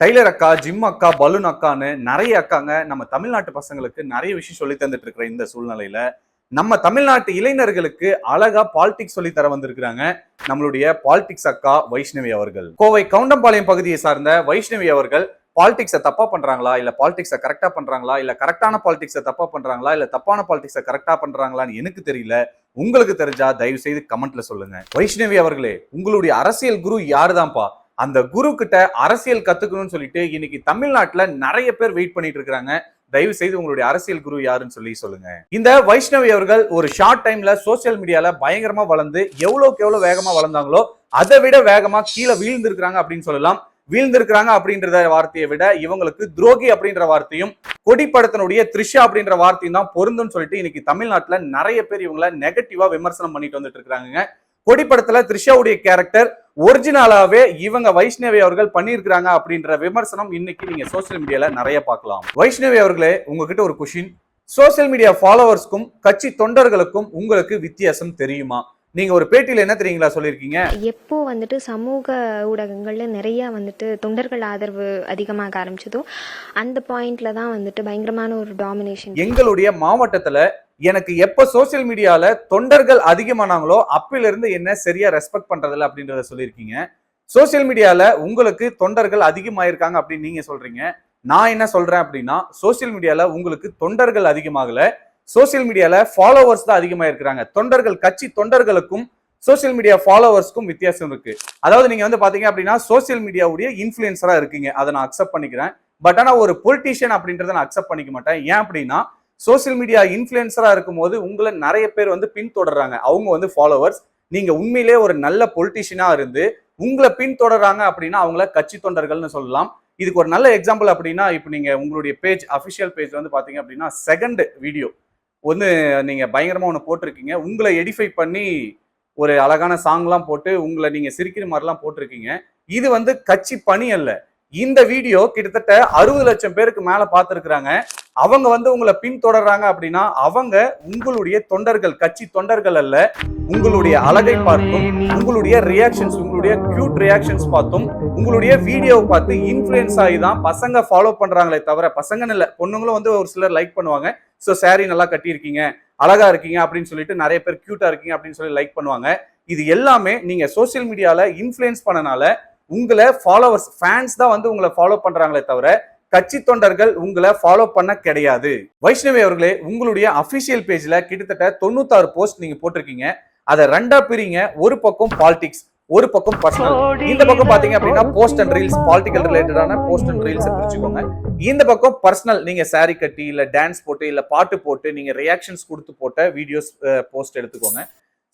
Tailor அக்கா gym அக்கா balloon அக்கான்னு நிறைய அக்காங்க நம்ம தமிழ்நாட்டு பசங்களுக்கு நிறைய விஷயம் சொல்லி தந்துட்டு இருக்கிற இந்த சூழ்நிலையில நம்ம தமிழ்நாட்டு இளைஞர்களுக்கு அழகா பாலிடிக்ஸ் சொல்லி தர வந்திருக்கிறாங்க நம்மளுடைய பாலிடிக்ஸ் அக்கா வைஷ்ணவி அவர்கள். கோவை கவுண்டம்பாளையம் பகுதியை சார்ந்த வைஷ்ணவி அவர்கள் பாலிடிக்ஸை தப்பா பண்றாங்களா? இல்ல பாலிடிக்ஸை கரெக்டா பண்றாங்களா? இல்ல கரெக்டான பாலிடிக்ஸை தப்பா பண்றாங்களா? இல்ல தப்பான பாலிடிக்ஸை கரெக்டா பண்றாங்களான்னு எனக்கு தெரியல. உங்களுக்கு தெரிஞ்சா தயவு செய்து கமெண்ட்ல சொல்லுங்க. வைஷ்ணவி அவர்களே உங்களுடைய அரசியல் குரு யாரு தான்ப்பா அந்த குரு கிட்ட அரசியல் கத்துக்கணும்னு சொல்லிட்டு இன்னைக்கு தமிழ்நாட்டுல நிறைய பேர் வெயிட் பண்ணிட்டு இருக்காங்க தயவு செய்து உங்களுடைய அரசியல் குரு யாருன்னு சொல்லி சொல்லுங்க. இந்த வைஷ்ணவி அவர்கள் ஒரு ஷார்ட் டைம்ல சோசியல் மீடியால பயங்கரமா வளர்ந்து எவ்வளவுக்கு எவ்வளவு வேகமா வளர்ந்தாங்களோ அதை விட வேகமா கீழே வீழ்ந்திருக்கிறாங்க அப்படின்னு சொல்லலாம். வீழ்ந்திருக்கிறாங்க அப்படின்றத வார்த்தையை விட இவங்களுக்கு துரோகி அப்படின்ற வார்த்தையும் கொடிப்படத்தினுடைய த்ரிஷா அப்படின்ற வார்த்தையும் தான் பொருந்தும்னு சொல்லிட்டு இன்னைக்கு தமிழ்நாட்டுல நிறைய பேர் இவங்களை நெகட்டிவா விமர்சனம் பண்ணிட்டு வந்துட்டு இருக்காங்க கொடிப்படத்துல த்ரிஷாவுடைய கேரக்டர் ஒரிஜினலாவே இவங்க வைஷ்ணவி அவர்கள் பண்ணியிருக்கிறாங்க அப்படின்ற விமர்சனம் இன்னைக்கு நீங்க சோசியல் மீடியால நிறைய பார்க்கலாம். வைஷ்ணவி அவர்களே உங்ககிட்ட ஒரு கொஷின் சோசியல் மீடியா ஃபாலோவர்ஸ்க்கும் கட்சி தொண்டர்களுக்கும் உங்களுக்கு வித்தியாசம் தெரியுமா? நீங்க ஒரு பேட்டியில என்ன தெரியுங்களா சொல்லியிருக்கீங்க? எப்போ வந்துட்டு சமூக ஊடகங்களில் நிறைய வந்துட்டு தொண்டர்கள் ஆதரவு அதிகமாக ஆரம்பிச்சதோ அந்த பாயிண்ட்ல தான் வந்துட்டு பயங்கரமான ஒரு டாமினேஷன் எங்களுடைய மாவட்டத்துல எனக்கு எப்ப சோசியல் மீடியால தொண்டர்கள் அதிகமானாங்களோ அப்பில இருந்து என்ன சரியா ரெஸ்பெக்ட் பண்றதில்ல அப்படின்றத சொல்லியிருக்கீங்க. சோசியல் மீடியால உங்களுக்கு தொண்டர்கள் அதிகமாயிருக்காங்க அப்படின்னு நீங்க சொல்றீங்க. நான் என்ன சொல்றேன் அப்படின்னா சோசியல் மீடியால உங்களுக்கு தொண்டர்கள் அதிகமாகல. சோசியல் மீடியால ஃபாலோவர்ஸ் தான் அதிகமா இருக்கிறாங்க தொண்டர்கள் கட்சி தொண்டர்களுக்கும் சோசியல் மீடியா ஃபாலோவர்ஸ்க்கும் வித்தியாசம் இருக்கு. அதாவது நீங்க வந்து பாத்தீங்க அப்படின்னா சோசியல் மீடியாவுடைய இன்ஃபுளுசரா இருக்கீங்க. அதை நான் அக்செப்ட் பண்ணிக்கிறேன். பட் ஆனா ஒரு பொலிட்டீஷியன் அப்படின்றத நான் அக்செப்ட் பண்ணிக்க மாட்டேன். ஏன் அப்படின்னா சோசியல் மீடியா இன்ஃபுளுசரா இருக்கும்போது உங்களை நிறைய பேர் வந்து பின்தொடர்றாங்க. அவங்க வந்து ஃபாலோவர்ஸ் நீங்க உண்மையிலேயே ஒரு நல்ல பொலிட்டீஷியனா இருந்து உங்களை பின்தொடர்றாங்க அப்படின்னா அவங்கள கட்சி தொண்டர்கள்னு சொல்லலாம். இதுக்கு ஒரு நல்ல எக்ஸாம்பிள் அப்படின்னா இப்போ நீங்க உங்களுடைய பேஜ் அஃபிஷியல் பேஜ் வந்து பாத்தீங்க அப்படின்னா செகண்ட் வீடியோ ஒன்று நீங்கள் பயங்கரமாக ஒன்று போட்டிருக்கீங்க. உங்களை எடிஃபை பண்ணி ஒரு அழகான சாங்லாம் போட்டு உங்களை நீங்கள் சிரிக்கிற மாதிரிலாம் போட்டிருக்கீங்க. இது வந்து கட்சி பணி அல்ல. இந்த வீடியோ கிட்டத்தட்ட அறுபது லட்சம் பேருக்கு மேலே பார்த்துருக்குறாங்க அவங்க வந்து உங்களை பின்தொடர்றாங்க அப்படின்னா அவங்க உங்களுடைய தொண்டர்கள் கட்சி தொண்டர்கள் அல்ல. உங்களுடைய அழகை பார்த்தும் உங்களுடைய ரியாக்ஷன்ஸ் உங்களுடைய கியூட் ரியாக்ஷன்ஸ் பார்த்தும் உங்களுடைய வீடியோவை பார்த்து இன்ஃப்ளூயன்ஸ் ஆகி தான் பசங்க ஃபாலோ பண்றாங்களே தவிர பசங்கன்னு இல்லை பொண்ணுங்களும் வந்து ஒரு சிலர் லைக் பண்ணுவாங்க. ஸோ saree நல்லா கட்டியிருக்கீங்க அழகா இருக்கீங்க அப்படின்னு சொல்லிட்டு நிறைய பேர் கியூட்டா இருக்கீங்க அப்படின்னு சொல்லி லைக் பண்ணுவாங்க. இது எல்லாமே நீங்க சோசியல் மீடியால இன்ஃப்ளூயன்ஸ் பண்ணனால உங்களை ஃபாலோவர்ஸ் ஃபேன்ஸ் தான் வந்து உங்களை ஃபாலோ பண்றாங்களே தவிர கட்சி தொண்டர்கள் உங்களை ஃபாலோ பண்ண கிடையாது. வைஷ்ணவி அவர்களே உங்களுடைய அபிஷியல் பேஜ்ல கிட்டத்தட்ட தொண்ணூத்தாறு போஸ்ட் நீங்க போட்டிருக்கீங்க. அதை ரெண்டா பிரிங்க. ஒரு பக்கம் பாலிடிக்ஸ் ஒரு பக்கம் பர்சனல் இந்த பக்கம் பாத்தீங்க அப்படின்னா போஸ்ட் அண்ட் ரீல்ஸ் பாலிட்டிக்கல் ரிலேட்டடான போஸ்ட் அண்ட் ரீல்ஸ் பிரிச்சுக்கோங்க. இந்த பக்கம் பர்சனல் நீங்க சாரி கட்டி இல்ல டான்ஸ் போட்டு இல்ல பாட்டு போட்டு நீங்க ரியாக்ஷன்ஸ் கொடுத்து போட்ட வீடியோஸ் போஸ்ட் எடுத்துக்கோங்க.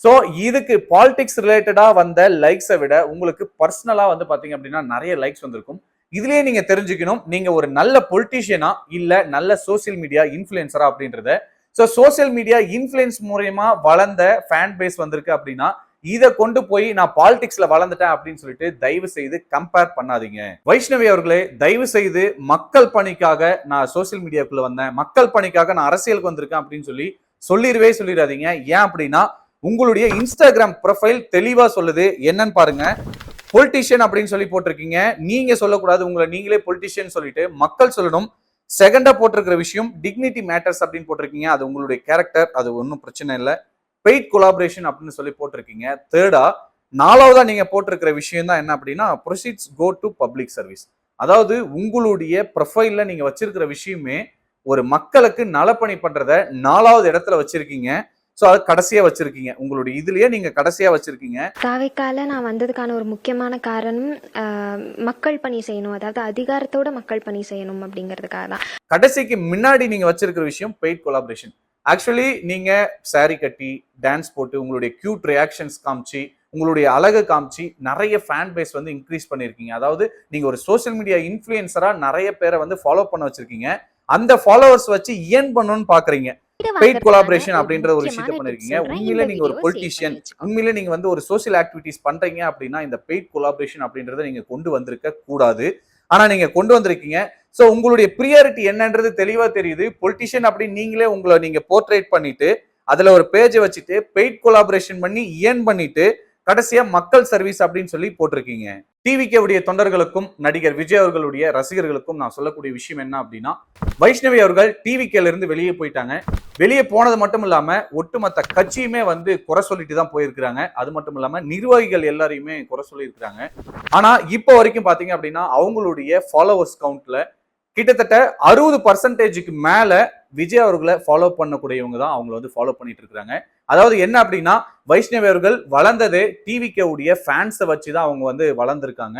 ஸோ இதுக்கு பாலிடிக்ஸ் ரிலேட்டடா வந்த லைக்ஸை விட உங்களுக்கு பர்சனலா வந்து பாத்தீங்க அப்படின்னா நிறைய லைக்ஸ் வந்திருக்கும். இதுலயே நீங்க தெரிஞ்சுக்கணும் நீங்க ஒரு நல்ல பொலிட்டீஷியனா இல்ல நல்ல சோசியல் மீடியா இன்ஃபுளுசரா அப்படின்றத. ஸோ சோசியல் மீடியா இன்ஃபுளுன்ஸ் மூலயமா வளர்ந்த ஃபேன் பேஸ் வந்திருக்கு அப்படின்னா இதை கொண்டு போய் நான் பாலிடிக்ஸ்ல வளர்ந்துட்டேன் அப்படின்னு சொல்லிட்டு தயவு செய்து கம்பேர் பண்ணாதீங்க. வைஷ்ணவி அவர்களே தயவு செய்து மக்கள் பணிக்காக நான் சோசியல் மீடியாக்குள்ள வந்தேன். மக்கள் பணிக்காக நான் அரசியலுக்கு வந்திருக்கேன் அப்படின்னு சொல்லி சொல்லிடவே சொல்லிடாதீங்க. ஏன் அப்படின்னா உங்களுடைய இன்ஸ்டாகிராம் ப்ரொஃபைல் தெளிவா சொல்லுது. என்னன்னு பாருங்க. பொலிட்டிஷியன் அப்படின்னு சொல்லி போட்டிருக்கீங்க. நீங்க சொல்லக்கூடாது. உங்களை நீங்களே பொலிட்டிஷியன் சொல்லிட்டு மக்கள் சொல்லணும். செகண்டா போட்டிருக்கிற விஷயம் டிக்னிட்டி மேட்டர்ஸ் அப்படின்னு போட்டிருக்கீங்க. அது உங்களுடைய கேரக்டர் அது ஒன்றும் பிரச்சனை இல்லை. பெய்ட் கொலாபரேஷன் அப்படின்னு சொல்லி போட்டிருக்கீங்க. தேர்டா நாலாவதா நீங்க போட்டிருக்கிற விஷயம் தான் என்ன அப்படின்னா proceeds go to public service அதாவது உங்களுடைய ப்ரொஃபைல்ல நீங்க வச்சிருக்கிற விஷயமே ஒரு மக்களுக்கு நலப்பணி பண்றத நாலாவது இடத்துல வச்சிருக்கீங்க. ஸோ அது கடைசியா வச்சிருக்கீங்க. உங்களுடைய இதுலயே நீங்க கடைசியா வச்சிருக்கீங்க. தாவைக்கால நான் வந்ததுக்கான ஒரு முக்கியமான காரணம் மக்கள் பணி செய்யணும். அதாவது அதிகாரத்தோட மக்கள் பணி செய்யணும் அப்படிங்கிறதுக்காக தான் கடைசிக்கு முன்னாடி நீங்க வச்சிருக்கிற விஷயம் பெய்ட் கொலாபரேஷன் ஆக்சுவலி நீங்க saree கட்டி டான்ஸ் போட்டு உங்களுடைய கியூட் ரியாக்ஷன்ஸ் காமிச்சு உங்களுடைய அழகை காமிச்சு நிறைய ஃபேன் பேஸ் வந்து இன்க்ரீஸ் பண்ணியிருக்கீங்க. அதாவது நீங்க ஒரு சோஷியல் மீடியா இன்ஃப்ளூயன்சரா நிறைய பேரை வந்து ஃபாலோ பண்ண வச்சிருக்கீங்க. அந்த ஃபாலோவர்ஸ் வச்சு ஏன் பண்ணணும்னு பாக்குறீங்க. பெய்ட் கொலாபரேஷன் அப்படின்ற ஒரு விஷயத்த பண்ணிருக்கீங்க. உண்மையில நீங்க ஒரு பொலிட்டீஷியன் உண்மையில நீங்க வந்து ஒரு சோஷியல் ஆக்டிவிட்டிஸ் பண்றீங்க அப்படின்னா இந்த பெய்ட் கொலாபரேஷன் அப்படின்றத நீங்க கொண்டு வந்திருக்க கூடாது. ஆனா நீங்க கொண்டு வந்திருக்கீங்க. சோ உங்களுடைய ப்ரியாரிட்டி என்னன்றது தெளிவா தெரியுது. பொலிட்டிஷியன் அப்படின்னு நீங்களே உங்களை நீங்க போர்ட்ரேட் பண்ணிட்டு அதுல ஒரு பேஜை வச்சுட்டு பெய்ட் கொலாபரேஷன் பண்ணி ஏன் பண்ணிட்டு கடைசியா மக்கள் சர்வீஸ் அப்படின்னு சொல்லி போட்டிருக்கீங்க. டிவிக்கேவுடைய தொண்டர்களுக்கும் நடிகர் விஜய் அவர்களுடைய ரசிகர்களுக்கும் நான் சொல்லக்கூடிய விஷயம் என்ன அப்படின்னா வைஷ்ணவி அவர்கள் டிவிக்கேல இருந்து வெளியே போயிட்டாங்க. வெளியே போனது மட்டும் இல்லாம ஒட்டுமொத்த கட்சியுமே வந்து குறை சொல்லிட்டு தான் போயிருக்கிறாங்க. அது மட்டும் இல்லாம நிர்வாகிகள் எல்லாரையுமே குறை சொல்லியிருக்கிறாங்க. ஆனா இப்போ வரைக்கும் பாத்தீங்க அப்படின்னா அவங்களுடைய ஃபாலோவர்ஸ் கவுண்ட்ல கிட்டத்தட்ட அறுபது பர்சன்டேஜுக்கு மேல விஜய் அவர்களை ஃபாலோ பண்ணக்கூடியவங்க தான் அவங்கள வந்து ஃபாலோ பண்ணிட்டு இருக்கிறாங்க அதாவது என்ன அப்படின்னா வைஷ்ணவி அவர்கள் வளர்ந்ததே டிவிகே உடைய ஃபேன்ஸை வச்சு தான் அவங்க வந்து வளர்ந்துருக்காங்க.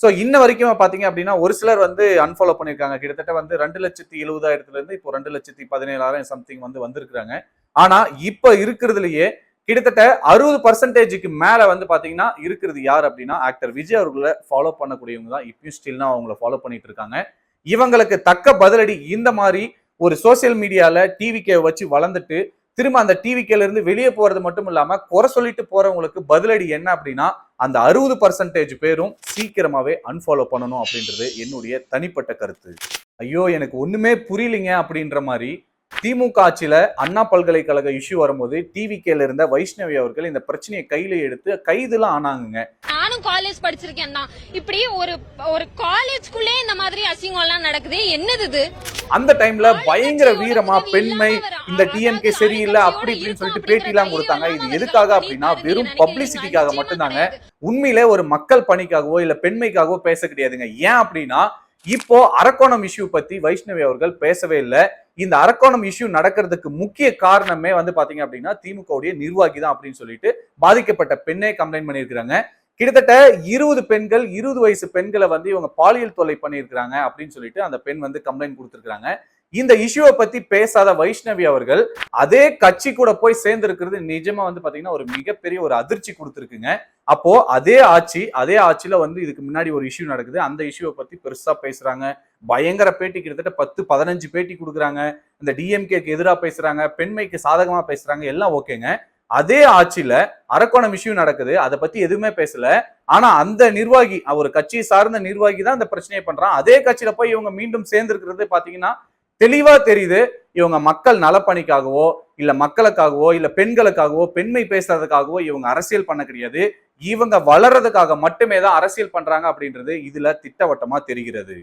ஸோ இன்ன வரைக்கும் பார்த்தீங்க அப்படின்னா ஒரு சிலர் வந்து அன்ஃபாலோ பண்ணியிருக்காங்க. கிட்டத்தட்ட வந்து ரெண்டு லட்சத்தி எழுபதாயிரத்துலேருந்து இப்போ ரெண்டு லட்சத்தி பதினேழாயிரம் சம்திங் வந்து வந்திருக்கிறாங்க. ஆனால் இப்போ இருக்கிறதுலையே கிட்டத்தட்ட அறுபது பர்சன்டேஜுக்கு மேலே வந்து பார்த்தீங்கன்னா இருக்கிறது யார் அப்படின்னா ஆக்டர் விஜய் அவர்களை ஃபாலோ பண்ணக்கூடியவங்க தான் இப்பயும் ஸ்டில்னா அவங்கள ஃபாலோ பண்ணிட்டு இருக்காங்க இவங்களுக்கு தக்க பதிலடி இந்த மாதிரி ஒரு சோசியல் மீடியால டிவிக்கே வச்சு வளர்ந்துட்டு திரும்ப அந்த டிவிக்கேல இருந்து வெளியே போறது மட்டும் இல்லாம குறை சொல்லிட்டு போறவங்களுக்கு பதிலடி என்ன அப்படின்னா அந்த அறுபது பர்சன்டேஜ் பேரும் சீக்கிரமாவே அன்ஃபாலோ பண்ணணும் அப்படின்றது என்னுடைய தனிப்பட்ட கருத்து. ஐயோ எனக்கு ஒண்ணுமே புரியலிங்க அப்படின்ற மாதிரி திமுக ஆட்சியில அண்ணா பல்கலைக்கழக இஷ்யூ வரும்போது டிவிகேல இருந்த வைஷ்ணவி அவர்கள் இந்த பிரச்சனையை கையில எடுத்து கைதுலாம் ஆனாங்க நானும் காலேஜ் படிச்சிருக்கேன் தான். இப்படி ஒரு ஒரு காலேஜ்குள்ளே இந்த மாதிரி அசிங்கம் எல்லாம் நடக்குது. என்னது இது? அந்த டைம்ல பயங்கர வீரமா பெண்மை இந்த டிஎம்கே சரியில்லை அப்படி இப்படின்னு சொல்லிட்டு பேட்டி எல்லாம் கொடுத்தாங்க. இது எதுக்காக அப்படின்னா வெறும் பப்ளிசிட்டிக்காக மட்டும்தாங்க. உண்மையிலே ஒரு மக்கள் பணிக்காகவோ இல்ல பெண்மைக்காகவோ பேச கிடையாதுங்க. ஏன் அப்படின்னா இப்போ அரக்கோணம் இஷ்யூ பத்தி வைஷ்ணவி அவர்கள் பேசவே இல்லை. இந்த அரக்கோணம் இஷ்யூ நடக்கிறதுக்கு முக்கிய காரணமே வந்து பாத்தீங்க அப்படின்னா திமுகவுடைய நிர்வாகி தான் அப்படின்னு சொல்லிட்டு பாதிக்கப்பட்ட பெண்ணே கம்ப்ளைண்ட் பண்ணியிருக்கிறாங்க. கிட்டத்தட்ட இருபது பெண்கள் இருபது வயசு பெண்களை வந்து இவங்க பாலியல் தொல்லை பண்ணியிருக்கிறாங்க அப்படின்னு சொல்லிட்டு அந்த பெண் வந்து கம்ப்ளைண்ட் கொடுத்துருக்காங்க இந்த இஷ்யூவை பத்தி பேசாத வைஷ்ணவி அவர்கள் அதே கட்சி கூட போய் சேர்ந்திருக்கிறது நிஜமா வந்து பாத்தீங்கன்னா ஒரு மிகப்பெரிய ஒரு அதிர்ச்சி கொடுத்துருக்குங்க. அப்போ அதே ஆட்சி அதே ஆட்சியில வந்து இதுக்கு முன்னாடி ஒரு இஷ்யூ நடக்குது. அந்த இஷ்யூவை பத்தி பெருசா பேசுறாங்க. பயங்கர பேட்டி கிட்டத்தட்ட பத்து பதினஞ்சு பேட்டி கொடுக்குறாங்க. இந்த டிஎம்கேக்கு எதிராக பேசுறாங்க. பெண்மைக்கு சாதகமா பேசுறாங்க. எல்லாம் ஓகேங்க. அதே ஆட்சியில அரக்கோணம் இஷ்யூ நடக்குது. அதை பத்தி எதுவுமே பேசல. ஆனா அந்த நிர்வாகி ஒரு கட்சியை சார்ந்த நிர்வாகி தான் இந்த பிரச்சனையை பண்றான். அதே கட்சியில போய் இவங்க மீண்டும் சேர்ந்திருக்கிறது பாத்தீங்கன்னா தெளிவா தெரியுது. இவங்க மக்கள் நலப்பணிக்காகவோ இல்ல மக்களுக்காகவோ இல்ல பெண்களுக்காகவோ பெண்மை பேசுறதுக்காகவோ இவங்க அரசியல் பண்ண கிடையாது. இவங்க வளர்றதுக்காக மட்டுமே தான் அரசியல் பண்றாங்க அப்படின்றது இதுல திட்டவட்டமா தெரிகிறது.